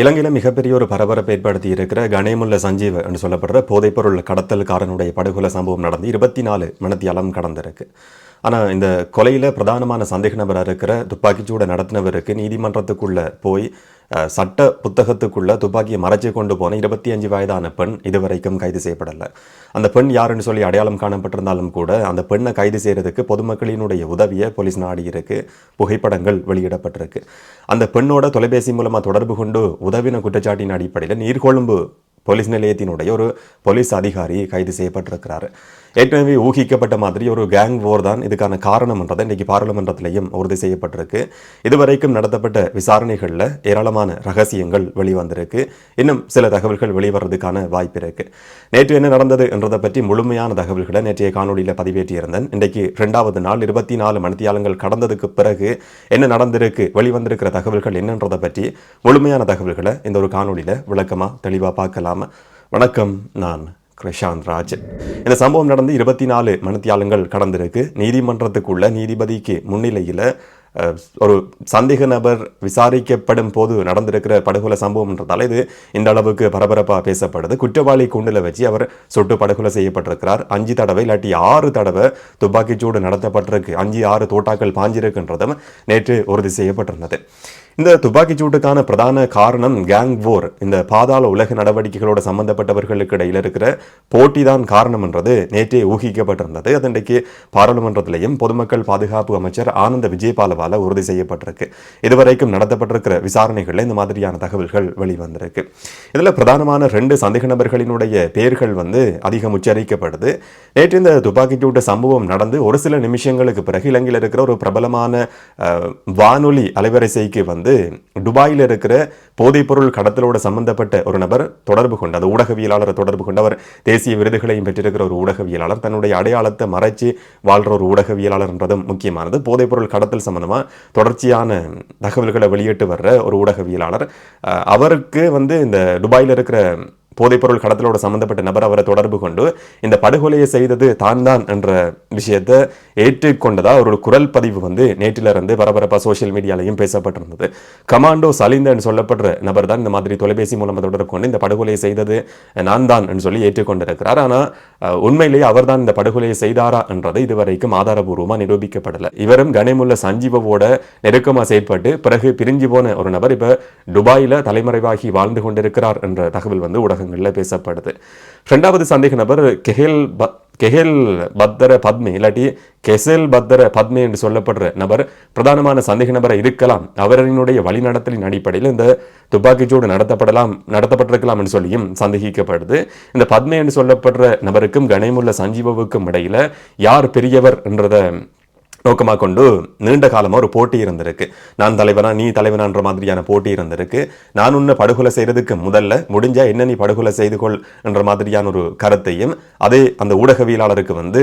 இலங்கையில் மிகப்பெரிய ஒரு பரபரப்பை ஏற்படுத்தி இருக்கிற கணேமுல்ல சஞ்சீவ் என்று சொல்லப்படுற போதைப்பொருள் கடத்தல்காரனுடைய படுகொலை சம்பவம் நடந்து இருபத்தி நாலு மணித்தியாலம் கடந்திருக்கு. ஆனால் இந்த கொலையில் பிரதானமான சந்தேக நபராக இருக்கிற துப்பாக்கிச்சூடை நடத்தினவருக்கு நீதிமன்றத்துக்குள்ளே போய் சட்ட புத்தகத்துக்குள்ளே துப்பாக்கியை மறைச்சி கொண்டு போன இருபத்தி அஞ்சு வயதான பெண் இதுவரைக்கும் கைது செய்யப்படலை. அந்த பெண் யாருன்னு சொல்லி அடையாளம் காணப்பட்டிருந்தாலும் கூட அந்த பெண்ணை கைது செய்கிறதுக்கு பொதுமக்களினுடைய உதவியை போலீஸ் நாடி இருக்கு புகைப்படங்கள் வெளியிடப்பட்டிருக்கு. அந்த பெண்ணோட தொலைபேசி மூலமாக தொடர்பு கொண்டு உதவின குற்றச்சாட்டின் அடிப்படையில் நீர்கொழும்பு போலீஸ் நிலையத்தினுடைய ஒரு போலீஸ் அதிகாரி கைது செய்யப்பட்டிருக்கிறார். ஏற்கனவே ஊகிக்கப்பட்ட மாதிரி ஒரு கேங் போர் தான் இதுக்கான காரணம் என்றதை பாராளுமன்றத்திலையும் உறுதி செய்யப்பட்டிருக்கு. இதுவரைக்கும் நடத்தப்பட்ட விசாரணைகளில் ஏராளமான ரகசியங்கள் வெளிவந்திருக்கு. இன்னும் சில தகவல்கள் வெளிவரதுக்கான வாய்ப்பு இருக்கு. நேற்று என்ன நடந்தது என்றதை பற்றி முழுமையான தகவல்களை நேற்றைய காணொலியில் பதிவேற்றியிருந்தேன். இன்றைக்கு ரெண்டாவது நாள் இருபத்தி நாலு மணித்தியாலங்கள் கடந்ததுக்கு பிறகு என்ன நடந்திருக்கு வெளிவந்திருக்கிற தகவல்கள் என்னன்றதை பற்றி முழுமையான தகவல்களை இந்த ஒரு காணொலியில் விளக்கமாக தெளிவாக பார்க்கலாம். வணக்கம். நான் கிருஷாந்த் ராஜ் இந்த சம்பவம் நடந்து இருபத்தி நாலு மணித்தியாலங்கள் கடந்திருக்கு. நீதிமன்றத்துக்குள்ள நீதிபதிக்கு முன்னிலையில் ஒரு சந்தேக நபர் விசாரிக்கப்படும் போது நடந்திருக்கிற படுகொலை சம்பவம்ன்றதால இது இந்த அளவுக்கு பரபரப்பாக பேசப்படுது. குற்றவாளி குண்டில் வச்சு அவர் சுட்டு படுகொலை செய்யப்பட்டிருக்கிறார். அஞ்சு தடவை இல்லாட்டி ஆறு தடவை துப்பாக்கிச்சூடு நடத்தப்பட்டிருக்கு. அஞ்சு ஆறு தோட்டாக்கள் பாஞ்சிருக்குன்றதும் நேற்று உறுதி செய்யப்பட்டிருந்தது. இந்த துப்பாக்கிச்சூட்டுக்கான பிரதான காரணம் கேங் போர் இந்த பாதாள உலக நடவடிக்கைகளோட சம்பந்தப்பட்டவர்களுக்கு இடையில் இருக்கிற போட்டி தான் காரணம் என்றது நேற்றே ஊகிக்கப்பட்டிருந்தது. அதன்றைக்கு பாராளுமன்றத்திலையும் பொதுமக்கள் பாதுகாப்பு அமைச்சர் ஆனந்த விஜயபாலவால உறுதி செய்யப்பட்டிருக்கு. இதுவரைக்கும் நடத்தப்பட்டிருக்கிற விசாரணைகளில் இந்த மாதிரியான தகவல்கள் வெளிவந்திருக்கு. இதில் பிரதானமான ரெண்டு சந்தேக நபர்களினுடைய பெயர்கள் வந்து அதிகம் உச்சரிக்கப்படுது. நேற்று இந்த துப்பாக்கிச்சூட்டு சம்பவம் நடந்து ஒரு சில நிமிஷங்களுக்கு பிறகு இலங்கையில் இருக்கிற ஒரு பிரபலமான வானொலி அலைவரிசைக்கு வந்து துபாயில் இருக்கிற போதைப்பொருள் கடத்தலோட சம்பந்தப்பட்ட ஒரு நபர் தொடர்பு கொண்டு அந்த ஊடகவியலாளரை தொடர்பு கொண்டு அவர் தேசிய விருதுகளையும் பெற்றிருக்கிற ஒரு ஊடகவியலாளர் தன்னுடைய அடையாளத்தை மறைச்சு வாழ்ற ஒரு ஊடகவியலாளர்ன்றதும் முக்கியமானது. போதைப்பொருள் கடத்தல் சம்பந்தமாக தொடர்ச்சியான தகவல்களை வெளியிட்டு வர்ற ஒரு ஊடகவியலாளர். அவருக்கு வந்து இந்த துபாயில் இருக்கிற போதைப்பொருள் கடத்தலோட சம்பந்தப்பட்ட நபர் அவரை தொடர்பு கொண்டு இந்த படுகொலையை செய்தது தான் தான் என்ற விஷயத்தை ஏற்றுக்கொண்டதா ஒரு குரல் பதிவு வந்து நேற்றிலிருந்து பரபரப்பாக சோஷியல் மீடியாலையும் பேசப்பட்டிருந்தது. கமாண்டோ சலிந்தன் சொல்லப்படுற நபர் தான் இந்த மாதிரி தொலைபேசி மூலமாக தொடர்பு கொண்டு இந்த படுகொலையை செய்தது நான் தான் என்று சொல்லி ஏற்றுக்கொண்டிருக்கிறார். ஆனா உண்மையிலேயே உண்மையிலேயே அவர்தான் இந்த படுகொலையை செய்தாரா என்றது இதுவரைக்கும் ஆதாரபூர்வமா நிரூபிக்கப்படலை. இவரும் கனிமுள்ள சஞ்சீவோட நெருக்கமா செயற்பட்டு பிறகு பிரிஞ்சு போன ஒரு நபர் இப்ப துபாயில் தலைமறைவாகி வாழ்ந்து கொண்டிருக்கிறார் என்ற தகவல் வந்து ஊடகங்களில் பேசப்படுது. ரெண்டாவது சந்தேக நபர் கெஹேல் ப- கெஹேல் பத்தர பத்மே இல்லாட்டி கெசேல் பத்தர பத்மே என்று சொல்லப்படுற நபர் பிரதானமான சந்தேக நபரை இருக்கலாம். அவரினுடைய வழிநடத்தலின் அடிப்படையில் இந்த துப்பாக்கிச்சூடு நடத்தப்படலாம் நடத்தப்பட்டிருக்கலாம் என்று சொல்லியும் சந்தேகிக்கப்படுது. இந்த பத்மே என்று சொல்லப்படுற நபருக்கும் கணேமுள்ள சஞ்சீவவுக்கும் இடையில யார் பெரியவர் என்றதை நோக்கமாக கொண்டு நீண்ட காலமாக ஒரு போட்டி இருந்திருக்கு. நான் தலைவனா நீ தலைவனான்ற மாதிரியான போட்டி இருந்திருக்கு. நான் உன்னை படுகொலை செய்யறதுக்கு முதல்ல முடிஞ்சா என்ன நீ படுகொலை செய்து கொள் என்ற மாதிரியான ஒரு கருத்தையும் அதே அந்த ஊடகவியலாளருக்கு வந்து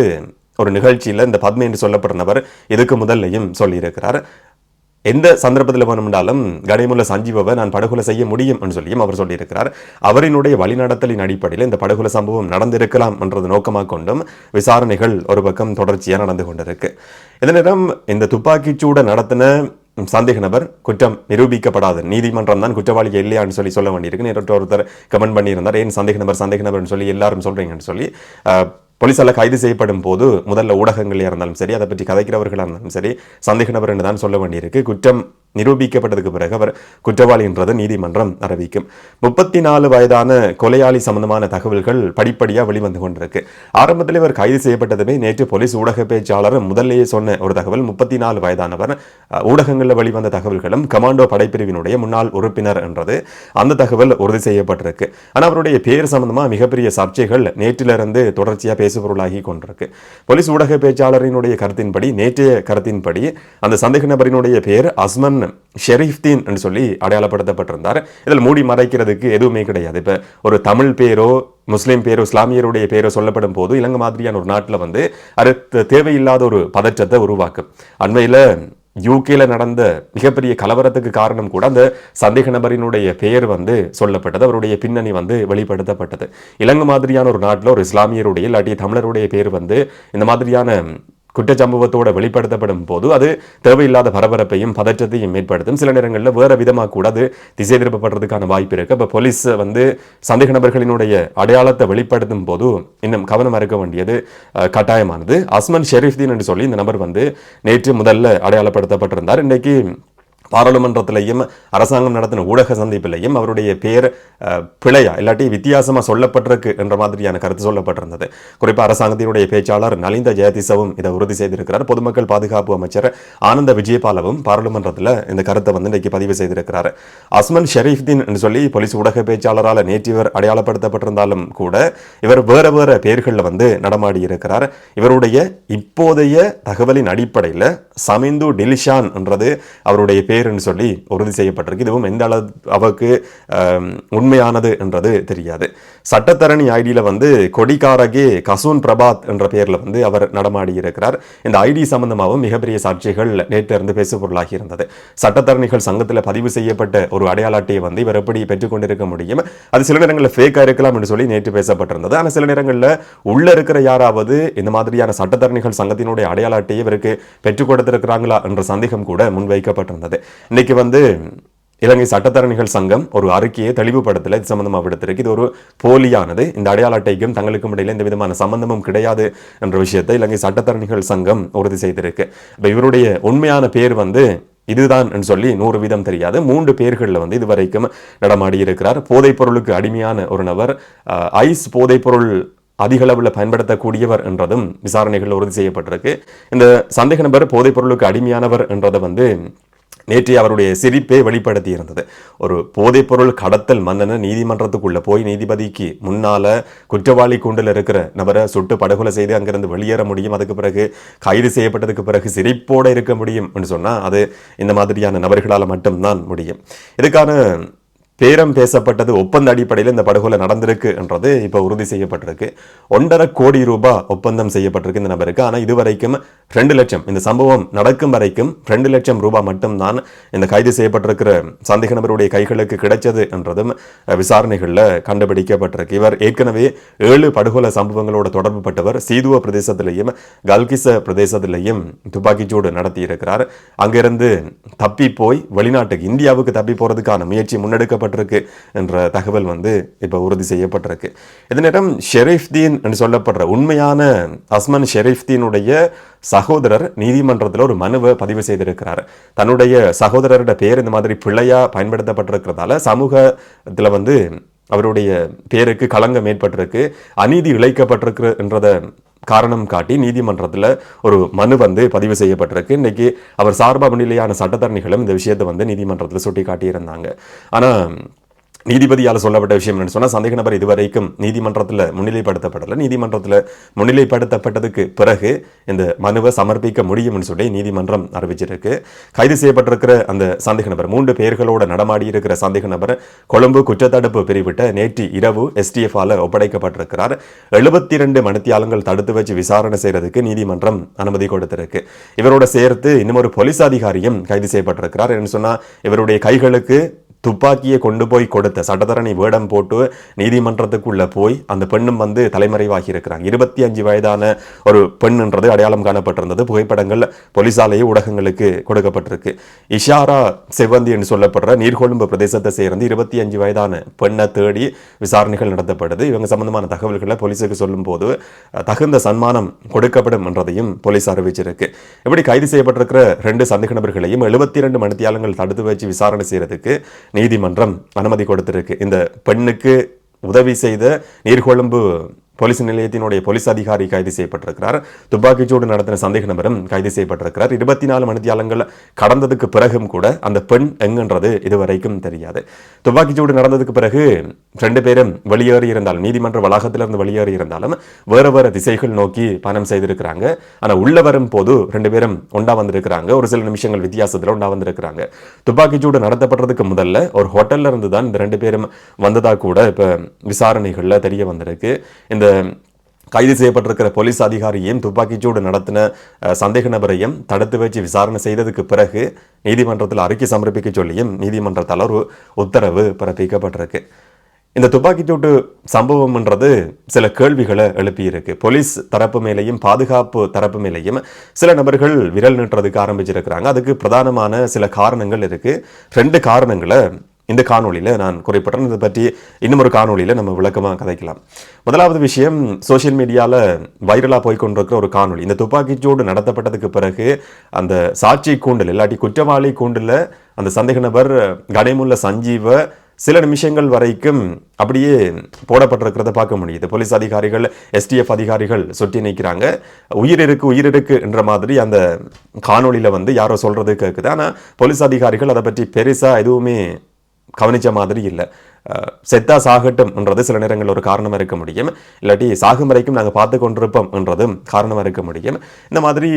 ஒரு நிகழ்ச்சியில் இந்த பத்மி என்று சொல்லப்படுற நபர் இதுக்கு முதல்லையும் சொல்லியிருக்கிறார். எந்த சந்தர்ப்பத்தில் வேணும்னாலும் கனிமுல்ல சஞ்சீவவை நான் படுகொலை செய்ய முடியும் என்று சொல்லியும் அவர் சொல்லியிருக்கிறார். அவரினுடைய வழிநடத்தலின் அடிப்படையில் இந்த படுகொலை சம்பவம் நடந்திருக்கலாம் என்றது நோக்கமாக கொண்டும் விசாரணைகள் ஒரு பக்கம் தொடர்ச்சியாக நடந்து கொண்டிருக்கு. இதனிடம் நேரம் இந்த துப்பாக்கிச்சூட நடத்தின சந்தேக நபர் குற்றம் நிரூபிக்கப்படாது. நீதிமன்றம் தான் குற்றவாளி இல்லையான்னு சொல்லி சொல்ல வேண்டியிருக்கு. நேற்று ஒருத்தர் கமெண்ட் பண்ணியிருந்தார். ஏன் சந்தேக நபர் சந்தேக நபர்னு சொல்லி எல்லாரும் சொல்கிறீங்கன்னு சொல்லி போலீஸால் கைது செய்யப்படும் போது முதல்ல ஊடகங்களாக இருந்தாலும் சரி அதை பற்றி கதைக்கிறவர்களாக இருந்தாலும் சரி சந்தேக நபர் என்று தான் சொல்ல வேண்டியிருக்கு. குற்றம் நிரூபிக்கப்பட்டதுக்கு பிறகு அவர் குற்றவாளி என்றதை நீதிமன்றம் அறிவிக்கும். முப்பத்தி நாலு வயதான கொலையாளி சம்பந்தமான தகவல்கள் படிப்படியாக வெளிவந்து கொண்டிருக்கு. ஆரம்பத்தில் இவர் கைது செய்யப்பட்டதுமே நேற்று போலீஸ் ஊடக பேச்சாளர் முதல்லேயே சொன்ன ஒரு தகவல் முப்பத்தி நாலு வயதானவர் ஊடகங்களில் வெளிவந்த தகவல்களும் கமாண்டோ படைப்பிரிவினுடைய முன்னாள் உறுப்பினர் என்றது அந்த தகவல் உறுதி செய்யப்பட்டிருக்கு. ஆனால் அவருடைய பேர் சம்பந்தமா மிகப்பெரிய சர்ச்சைகள் நேற்றிலிருந்து தொடர்ச்சியாக பேசுபொருளாகி கொண்டிருக்கு. போலீஸ் ஊடக பேச்சாளரினுடைய கருத்தின்படி நேற்றைய கருத்தின்படி அந்த சந்தேக நபரினுடைய பேர் அஸ்மன் ஷெரீஃப்தீன் என்று சொல்லி அடையாளப்படுத்தப்பட்டிருந்தார். இதில் மூடி மறைக்கிறதுக்கு எதுவுமே கிடையாது. இப்போ ஒரு தமிழ் பேரோ முஸ்லீம் பேரோ இஸ்லாமியருடைய பேரோ சொல்லப்படும் போது இலங்கை மாதிரியான ஒரு நாட்டில் வந்து அது தேவையில்லாத ஒரு பதற்றத்தை உருவாக்கும் அண்மையில் யூகேல நடந்த மிகப்பெரிய கலவரத்துக்கு காரணம் கூட அந்த சந்தேக நபரினுடைய பெயர் வந்து சொல்லப்பட்டது அவருடைய பின்னணி வந்து வெளிப்படுத்தப்பட்டது. இலங்கை மாதிரியான ஒரு நாட்டில் ஒரு இஸ்லாமியருடைய இல்லாட்டி தமிழருடைய பேர் வந்து இந்த மாதிரியான குற்றச்சம்பவத்தோடு வெளிப்படுத்தப்படும் போது அது தேவையில்லாத பரபரப்பையும் பதற்றத்தையும் ஏற்படுத்தும். சில நேரங்களில் வேறு விதமாக கூட அது திசை திருப்பப்படுறதுக்கான வாய்ப்பு இருக்கு. இப்போ போலீஸ் வந்து சந்தேக நபர்களினுடைய அடையாளத்தை வெளிப்படுத்தும் போது இன்னும் கவனம் இருக்க வேண்டியது கட்டாயமானது. அஸ்மன் ஷெரீஃப்தீன் என்று சொல்லி இந்த நபர் வந்து நேற்று முதல்ல அடையாளப்படுத்தப்பட்டிருந்தார். இன்றைக்கு பாராளுமன்றத்திலையும் அரசாங்கம் நடத்தின ஊடக சந்திப்பிலையும் அவருடைய பேர் பிழையா இல்லாட்டி வித்தியாசமா சொல்லப்பட்டிருக்கு என்ற மாதிரியான கருத்து சொல்லப்பட்டிருந்தது. குறிப்பாக அரசாங்கத்தினுடைய பேச்சாளர் நலிந்த ஜெயதிசவும் இதை உறுதி செய்திருக்கிறார். பொதுமக்கள் பாதுகாப்பு அமைச்சர் ஆனந்த விஜயபாலவும் பாராளுமன்றத்தில் இந்த கருத்தை வந்து இன்றைக்கு பதிவு செய்திருக்கிறார். அஸ்மன் ஷெரீஃப்தீன் சொல்லி போலீஸ் ஊடக பேச்சாளரால் நேற்று இவர் அடையாளப்படுத்தப்பட்டிருந்தாலும் கூட இவர் வேற வேற பெயர்களில் வந்து நடமாடி இருக்கிறார். இவருடைய இப்போதைய தகவலின் அடிப்படையில் சமிந்து டிலிஷான் என்றது அவருடைய பேர் பேருன்னு சொல்லி உறுதி செய்யப்பட்டிருக்கு. இதுவும் எந்த அளவு அவருக்கு உண்மையானது என்றது தெரியாது. சட்டத்தரணி ஐடியில் வந்து கொடிகாரகே கசூன் பிரபாத் என்ற பெயரில் வந்து அவர் நடமாடி இருக்கிறார். இந்த ஐடி சம்பந்தமாகவும் மிகப்பெரிய சாட்சிகள் நேற்று இருந்து பேசு இருந்தது. சட்டத்தரணிகள் சங்கத்தில் பதிவு செய்யப்பட்ட ஒரு அடையாள அட்டையை வந்து இவர் எப்படி பெற்றுக்கொண்டிருக்க முடியும்? அது சில நேரங்களில் ஃபேக்காக இருக்கலாம் என்று சொல்லி நேற்று பேசப்பட்டிருந்தது. ஆனால் சில நேரங்களில் உள்ள இருக்கிற யாராவது இந்த மாதிரியான சட்டத்தரணிகள் சங்கத்தினுடைய அடையாள அட்டையை இவருக்கு பெற்றுக் கொடுத்திருக்கிறாங்களா என்ற சந்தேகம் கூட முன்வைக்கப்பட்டிருந்தது. இன்னைக்கு வந்து இலங்கை சட்டத்தரணிகள் சங்கம் ஒரு அறிக்கையை தெளிவுபடுத்தல. இது சம்பந்தமாக விடுத்திருக்கு. இது ஒரு போலியானது. இந்த அடையாள அட்டைக்கும் தங்களுக்கும் இடையில எந்த விதமான சம்பந்தமும் கிடையாது என்ற விஷயத்தை இலங்கை சட்டத்தரணிகள் சங்கம் உறுதி செய்திருக்கு. இப்போ இவருடைய உண்மையான பேர் வந்து இதுதான் சொல்லி நூறு வீதம் தெரியாது. மூன்று பேர்களில் வந்து இதுவரைக்கும் நடமாடி இருக்கிறார். போதைப் பொருளுக்கு அடிமையான ஒரு நபர் ஐஸ் போதைப்பொருள் பொருள் பயன்படுத்தக்கூடியவர் என்றதும் விசாரணைகள் உறுதி செய்யப்பட்டிருக்கு. இந்த சந்தேக நபர் போதைப் பொருளுக்கு அடிமையானவர் என்றதை வந்து நேற்று அவருடைய சிரிப்பை வெளிப்படுத்தி இருந்தது ஒரு போதைப்பொருள் கடத்தல் மன்னனை நீதிமன்றத்துக்குள்ளே போய் நீதிபதிக்கு முன்னால் குற்றவாளி கூண்டில் இருக்கிற நபரை சுட்டு படுகொலை செய்து அங்கிருந்து வெளியேற முடியும். அதுக்கு பிறகு கைது செய்யப்பட்டதுக்கு பிறகு சிரிப்போட இருக்க முடியும். அப்படின்னு சொன்னால் அது இந்த மாதிரியான நபர்களால் மட்டும்தான் முடியும். இதுக்கான பேரம் பேசப்பட்டது ஒப்பந்த அடிப்படையில் இந்த படுகொலை நடந்திருக்கு என்றது இப்போ உறுதி செய்யப்பட்டிருக்கு. ஒன்றரை கோடி ரூபாய் ஒப்பந்தம் செய்யப்பட்டிருக்கு இந்த நபருக்கு. ஆனால் இதுவரைக்கும் ரெண்டு லட்சம். இந்த சம்பவம் நடக்கும் வரைக்கும் ரெண்டு லட்சம் ரூபாய் மட்டும்தான் இந்த கைது செய்யப்பட்டிருக்கிற சந்தேக நபருடைய கைகளுக்கு கிடைச்சது என்றதும் விசாரணைகளில் கண்டுபிடிக்கப்பட்டிருக்கு. இவர் ஏற்கனவே ஏழு படுகொலை சம்பவங்களோட தொடர்பு பட்டவர் சீதுவ பிரதேசத்திலையும் கல்கிச பிரதேசத்திலையும் துப்பாக்கிச்சூடு நடத்தியிருக்கிறார். அங்கிருந்து தப்பி போய் வெளிநாட்டுக்கு இந்தியாவுக்கு தப்பி போகிறதுக்கான முயற்சி முன்னெடுக்க முன்னெடுக்கப்பட்டிருக்கு என்ற தகவல் வந்து இப்போ உறுதி செய்யப்பட்டிருக்கு. இதே நேரம் ஷெரீஃப்தீன் என்று சொல்லப்படுற உண்மையான அஸ்மன் ஷெரீஃப்தீனுடைய சகோதரர் நீதிமன்றத்தில் ஒரு மனுவை பதிவு செய்திருக்கிறார். தன்னுடைய சகோதரரோட பேர் இந்த மாதிரி பிள்ளையா பயன்படுத்தப்பட்டிருக்கிறதால சமூகத்தில் வந்து அவருடைய பேருக்கு களங்கம் ஏற்பட்டிருக்கு. அநீதி இழைக்கப்பட்டிருக்குன்றத காரணம் காட்டி நீதிமன்றத்தில் ஒரு மனு வந்து பதிவு செய்யப்பட்டிருக்கு. இன்னைக்கு அவர் சார்பாக முன்னிலையான சட்டத்தரணிகளும் இந்த விஷயத்தை வந்து நீதிமன்றத்தில் சுட்டி காட்டியிருந்தாங்க ஆனால் நீதிபதியால் சொல்லப்பட்ட விஷயம் என்னன்னு சொன்னால் சந்தேக நபர் இதுவரைக்கும் நீதிமன்றத்தில் முன்னிலைப்படுத்தப்படலை. நீதிமன்றத்தில் முன்னிலைப்படுத்தப்பட்டதுக்கு பிறகு இந்த மனுவை சமர்ப்பிக்க முடியும்னு சொல்லி நீதிமன்றம் அறிவிச்சிருக்கு. கைது செய்யப்பட்டிருக்கிற அந்த சந்தேக நபர் மூன்று பேர்களோட நடமாடி இருக்கிற சந்தேக நபர் கொழும்பு குற்றத்தடுப்பு பிரிவிட்ட நேற்று இரவு எஸ்டிஎஃப் ஒப்படைக்கப்பட்டிருக்கிறார். எழுபத்தி ரெண்டு மணித்தியாலங்கள் தடுத்து வச்சு விசாரணை செய்யறதுக்கு நீதிமன்றம் அனுமதி கொடுத்திருக்கு. இவரோட சேர்த்து இன்னும் ஒரு போலீஸ் அதிகாரியும் கைது செய்யப்பட்டிருக்கிறார். என்று சொன்னால் இவருடைய கைகளுக்கு துப்பாக்கியை கொண்டு போய் கொடுத்த சட்டத்தரணி வேடம் போட்டு நீதிமன்றத்துக்குள்ள போய் அந்த பெண்ணும் வந்து தலைமறைவாகி இருக்கிறாங்க. இருபத்தி அஞ்சு வயதான ஒரு பெண்ன்றது அடையாளம் காணப்பட்டிருந்தது. புகைப்படங்கள் போலீசாலேயே ஊடகங்களுக்கு கொடுக்கப்பட்டிருக்கு. இஷாரா செவ்வந்தி என்று சொல்லப்படுற நீர்கொழும்பு பிரதேசத்தை சேர்ந்து இருபத்தி அஞ்சு வயதான பெண்ணை தேடி விசாரணைகள் நடத்தப்படுது. இவங்க சம்பந்தமான தகவல்களை போலீஸுக்கு சொல்லும் போது தகுந்த சன்மானம் கொடுக்கப்படும் என்றதையும் போலீஸ் அறிவிச்சிருக்கு. இப்படி கைது செய்யப்பட்டிருக்கிற ரெண்டு சந்தேக நபர்களையும் எழுபத்தி ரெண்டு மணித்தியாலங்கள் தடுத்து வச்சு விசாரணை செய்யறதுக்கு நீதிமன்றம் அனுமதி கொடுத்திருக்கு. இந்த பெண்ணுக்கு உதவி செய்த நீர்கொழும்பு போலீஸ் நிலையத்தினுடைய போலீஸ் அதிகாரி கைது செய்யப்பட்டிருக்கிறார். துப்பாக்கிச்சூடு நடத்தின சந்தேக நபரும் கைது செய்யப்பட்டிருக்கிறார். இருபத்தி நாலு மணித்தியாலங்கள் கடந்ததுக்கு பிறகும் கூட அந்த பெண் எங்கன்றது இதுவரைக்கும் தெரியாது. துப்பாக்கிச்சூடு நடந்ததுக்கு பிறகு ரெண்டு பேரும் வெளியேறி இருந்தாலும் நீதிமன்ற வளாகத்திலிருந்து வெளியேறி இருந்தாலும் வேறு வேறு திசைகள் நோக்கி பயணம் செய்திருக்கிறாங்க. ஆனா உள்ள வரும் போது ரெண்டு பேரும் ஒண்டா வந்திருக்கிறாங்க. ஒரு சில நிமிஷங்கள் வித்தியாசத்துல ஒண்டா வந்திருக்கிறாங்க. துப்பாக்கிச்சூடு நடத்தப்படுறதுக்கு முதல்ல ஒரு ஹோட்டல்ல இருந்து தான் இந்த ரெண்டு பேரும் வந்ததா கூட இப்ப விசாரணைகள்ல தெரிய வந்திருக்கு. இந்த கைது செய்யப்பட்டிருக்கிற போலீஸ் அதிகாரியையும் துப்பாக்கிச்சூடு நடத்தின சந்தேக நபரையும் தடுத்து வச்சு விசாரணை செய்ததுக்கு பிறகு நீதிமன்றத்தில் அறிக்கை சமர்ப்பிக்க சொல்லியும் நீதிமன்ற தளர்வு உத்தரவு பிறப்பிக்கப்பட்டிருக்கு. இந்த துப்பாக்கிச்சூட்டு சம்பவம்ன்றது சில கேள்விகளை எழுப்பியிருக்கு. போலீஸ் தரப்பு மேலேயும் பாதுகாப்பு தரப்பு மேலேயும் சில நபர்கள் விரல் நீட்டுறதுக்கு ஆரம்பிச்சிருக்கிறாங்க. அதுக்கு பிரதானமான சில காரணங்கள் இருக்குது ரெண்டு காரணங்களை இந்த காணொளியில் நான் குறைப்பட்டேன் இதை பற்றி இன்னும் ஒரு காணொளியில் நம்ம விளக்கமாக கதைக்கலாம். முதலாவது விஷயம் சோஷியல் மீடியாவில் வைரலாக போய் கொண்டிருக்கிற ஒரு காணொளி. இந்த துப்பாக்கிச்சூடு நடத்தப்பட்டதுக்கு பிறகு அந்த சாட்சி கூண்டில் இல்லாட்டி குற்றவாளி கூண்டில் அந்த சந்தேக நபர் கடைமுள்ள சஞ்சீவை சில நிமிஷங்கள் வரைக்கும் அப்படியே போடப்பட்டிருக்கிறத பார்க்க முடியுது. போலீஸ் அதிகாரிகள் எஸ்டிஎஃப் அதிகாரிகள் சுற்றி நிற்கிறாங்க உயிர் இருக்கு உயிர் இருக்கு என்ற மாதிரி அந்த காணொளியில் வந்து யாரோ சொல்கிறது கேட்குது ஆனால் போலீஸ் அதிகாரிகள் அதை பற்றி பெருசாக எதுவுமே கவனிச்ச மாதிரி இல்லை. செத்தா செத்தா சாகட்டும்ன்றது சில நேரங்களில் ஒரு காரணமாக இருக்க முடியும். இல்லாட்டி சாகும் வரைக்கும் நாங்கள் பார்த்து கொண்டிருப்போம் என்றதும் காரணமாக இருக்க முடியும். இந்த மாதிரி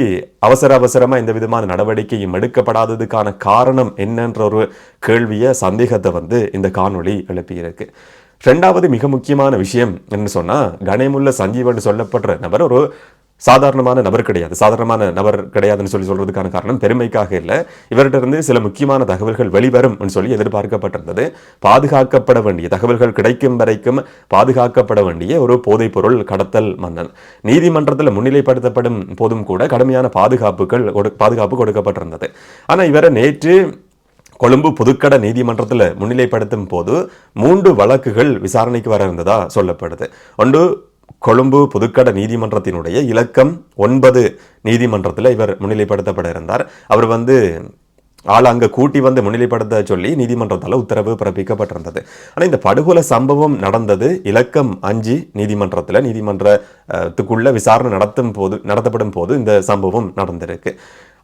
அவசர அவசரமாக இந்த விதமான நடவடிக்கையும் எடுக்கப்படாததுக்கான காரணம் என்னன்ற ஒரு கேள்வியை சந்தேகத்தை வந்து இந்த காணொளி எழுப்பியிருக்கு. ரெண்டாவது மிக முக்கியமான விஷயம் என்ன சொன்னால் கணேமுல்ல சஞ்சீவன் சொல்லப்படுற நபர் ஒரு சாதாரணமான நபர் கிடையாது. சாதாரணமான நபர் கிடையாதுன்னு சொல்லி சொல்றதுக்கான காரணம் பெருமைக்காக இல்லை. இவர்கிட்ட இருந்து சில முக்கியமான தகவல்கள் வெளிவரும் சொல்லி எதிர்பார்க்கப்பட்டிருந்தது. பாதுகாக்கப்பட வேண்டிய தகவல்கள் கிடைக்கும் வரைக்கும் பாதுகாக்கப்பட வேண்டிய ஒரு போதைப்பொருள் கடத்தல் மன்னன். நீதிமன்றத்தில் முன்னிலைப்படுத்தப்படும் போதும் கூட கடுமையான பாதுகாப்புகள் கொடு- பாதுகாப்பு கொடுக்கப்பட்டிருந்தது. ஆனால் இவரை நேற்று கொழும்பு புதுக்கட நீதிமன்றத்தில் முன்னிலைப்படுத்தும் போது மூன்று வழக்குகள் விசாரணைக்கு வர இருந்ததா சொல்லப்படுது. ஒன்று கொழும்பு புதுக்கட நீதிமன்றத்தினுடைய இலக்கம் ஒன்பது நீதிமன்றத்தில் இவர் முன்னிலைப்படுத்தப்பட இருந்தார். அவர் வந்து ஆள் அங்கே கூட்டி வந்து முன்னிலைப்படுத்த சொல்லி நீதிமன்றத்தால் உத்தரவு பிறப்பிக்கப்பட்டிருந்தது. ஆனால் இந்த படுகொலை சம்பவம் நடந்தது இலக்கம் அஞ்சு நீதிமன்றத்தில் நீதிமன்றத்துக்குள்ள விசாரணை நடத்தும் போது நடத்தப்படும் போது இந்த சம்பவம் நடந்திருக்கு.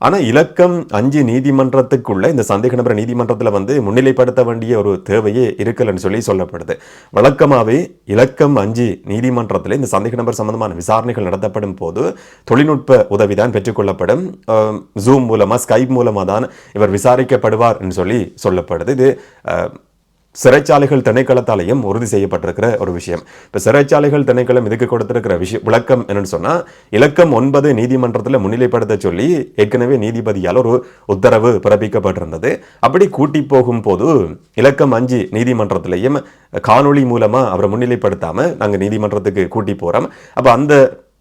ஆனால் இலக்கம் அஞ்சு நீதிமன்றத்துக்குள்ள இந்த சந்தேக நபர் நீதிமன்றத்தில் வந்து முன்னிலைப்படுத்த வேண்டிய ஒரு தேவையே இருக்கலன்னு சொல்லி சொல்லப்படுது. வழக்கமாகவே இலக்கம் அஞ்சு நீதிமன்றத்தில் இந்த சந்தேக நபர் சம்பந்தமான விசாரணைகள் நடத்தப்படும் போது தொழில்நுட்ப உதவிதான் பெற்றுக்கொள்ளப்படும். ஜூம் மூலமாக ஸ்கைப் மூலமாக தான் இவர் விசாரிக்கப்படுவார் என்று சொல்லி சொல்லப்படுது. இது சிறைச்சாலைகள் திணைக்களத்தாலையும் உறுதி செய்யப்பட்டிருக்கிற ஒரு விஷயம். இப்போ சிறைச்சாலைகள் திணைக்களம் இதுக்கு கொடுத்திருக்கிற விஷயம் விளக்கம் என்னன்னு சொன்னால் இலக்கம் ஒன்பது நீதிமன்றத்தில் முன்னிலைப்படுத்த சொல்லி ஏற்கனவே நீதிபதியால் ஒரு உத்தரவு பிறப்பிக்கப்பட்டிருந்தது. அப்படி கூட்டி போகும்போது இலக்கம் அஞ்சு நீதிமன்றத்திலையும் காணொளி மூலமாக அவரை முன்னிலைப்படுத்தாமல் நாங்கள் நீதிமன்றத்துக்கு கூட்டி போகிறோம் அப்போ அந்த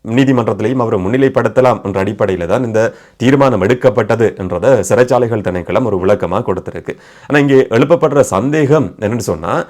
நீதிமன்றத்திலையும் அவரை முன்னிலைப்படுத்தலாம் என்ற அடிப்படையில் தான் இந்த தீர்மானம் எடுக்கப்பட்டது என்றதை சிறைச்சாலைகள் திணைக்களம் ஒரு விளக்கமாக கொடுத்துருக்கு. ஆனால் இங்கே எழுப்பப்படுற சந்தேகம் என்னன்னு சொன்னால்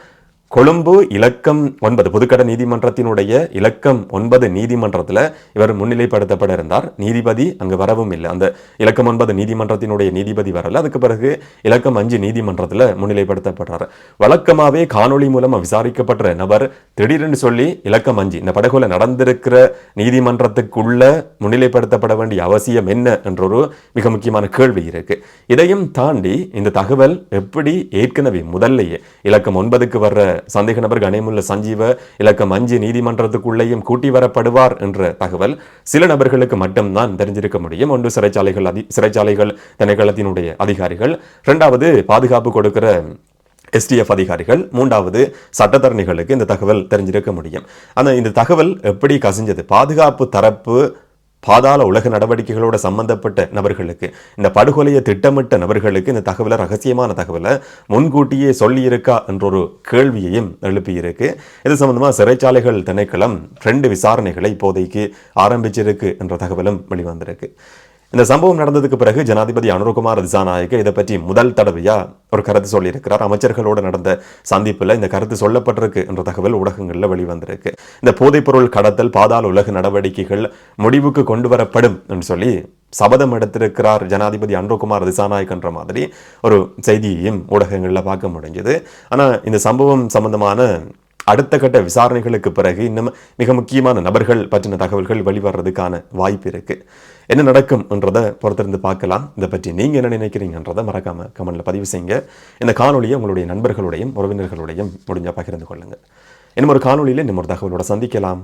கொழும்பு இலக்கம் ஒன்பது புதுக்கட நீதிமன்றத்தினுடைய இலக்கம் ஒன்பது நீதிமன்றத்தில் இவர் முன்னிலைப்படுத்தப்பட இருந்தார் நீதிபதி அங்கு வரவும் இல்லை. அந்த இலக்கம் ஒன்பது நீதிமன்றத்தினுடைய நீதிபதி வரல. அதுக்கு பிறகு இலக்கம் அஞ்சு நீதிமன்றத்தில் முன்னிலைப்படுத்தப்படுறார் வழக்கமாகவே காணொளி மூலமாக விசாரிக்கப்பட்ட நபர் திடீர்னு சொல்லி இலக்கம் அஞ்சு இந்த படகுல நடந்திருக்கிற நீதிமன்றத்துக்குள்ள முன்னிலைப்படுத்தப்பட வேண்டிய அவசியம் என்ன என்ற ஒரு மிக முக்கியமான கேள்வி இருக்கு. இதையும் தாண்டி இந்த தகவல் எப்படி ஏற்கனவே முதல்லையே இலக்கம் ஒன்பதுக்கு வர்ற சந்தேக நபர் கணேமுல்ல சஞ்சீவ இலக்கம் அஞ்சு நீதிமன்றத்துக்குள்ளேயும் கூட்டி வரப்படுவார் என்ற தகவல் சில நபர்களுக்கு மட்டும்தான் தெரிஞ்சிருக்க முடியும். ஒன்று சிறைச்சாலைகள் அதி சிறைச்சாலைகள் திணைக்களத்தினுடைய அதிகாரிகள். இரண்டாவது பாதுகாப்பு கொடுக்கிற எஸ்டிஎஃப் அதிகாரிகள். மூன்றாவது சட்டத்தரணிகளுக்கு இந்த தகவல் தெரிஞ்சிருக்க முடியும். ஆனால் இந்த தகவல் எப்படி கசிஞ்சது? பாதுகாப்பு தரப்பு பாதாள உலக நடவடிக்கைகளோட சம்பந்தப்பட்ட நபர்களுக்கு இந்த படுகொலையை திட்டமிட்ட நபர்களுக்கு இந்த தகவலை ரகசியமான தகவலை முன்கூட்டியே சொல்லியிருக்கா என்ற ஒரு கேள்வியையும் எழுப்பியிருக்கு. இது சம்பந்தமாக சிறைச்சாலைகள் திணைக்களம் ரெண்டு விசாரணைகளை இப்போதைக்கு ஆரம்பிச்சிருக்கு என்ற தகவலும் வெளிவந்திருக்கு. இந்த சம்பவம் நடந்ததுக்கு பிறகு ஜனாதிபதி அனுரகுமார் திசாநாயக்க இதை பற்றி முதல் தடவையா ஒரு கருத்து சொல்லியிருக்கிறார். அமைச்சர்களோடு நடந்த சந்திப்பில் இந்த கருத்து சொல்லப்பட்டிருக்கு என்ற தகவல் ஊடகங்களில் வெளிவந்திருக்கு. இந்த போதைப்பொருள் கடத்தல் பாதாள உலக நடவடிக்கைகள் முடிவுக்கு கொண்டு வரப்படும் என்று சொல்லி சபதம் எடுத்திருக்கிறார் ஜனாதிபதி அன்ரோகுமார் திசாநாயக்கன்ற மாதிரி ஒரு செய்தியையும் ஊடகங்களில் பார்க்க முடிஞ்சது. ஆனால் இந்த சம்பவம் சம்பந்தமான அடுத்த கட்ட விசாரணைகளுக்கு பிறகு இன்னும் மிக முக்கியமான நபர்கள் பற்றின தகவல்கள் வெளிவரதுக்கான வாய்ப்பு இருக்கு. என்ன நடக்கும்ன்றதை பொறுத்திருந்து பார்க்கலாம். இதை பற்றி நீங்க என்ன நினைக்கிறீங்கன்றதை மறக்காம கமெண்டில் பதிவு செய்யுங்க. இந்த காணொலியை உங்களுடைய நண்பர்களுடையும் உறவினர்களுடையும் முடிஞ்சால் பகிர்ந்து கொள்ளுங்க. இன்னும் ஒரு காணொலியில் இன்னும் ஒரு தகவலோட சந்திக்கலாம்.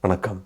வணக்கம்.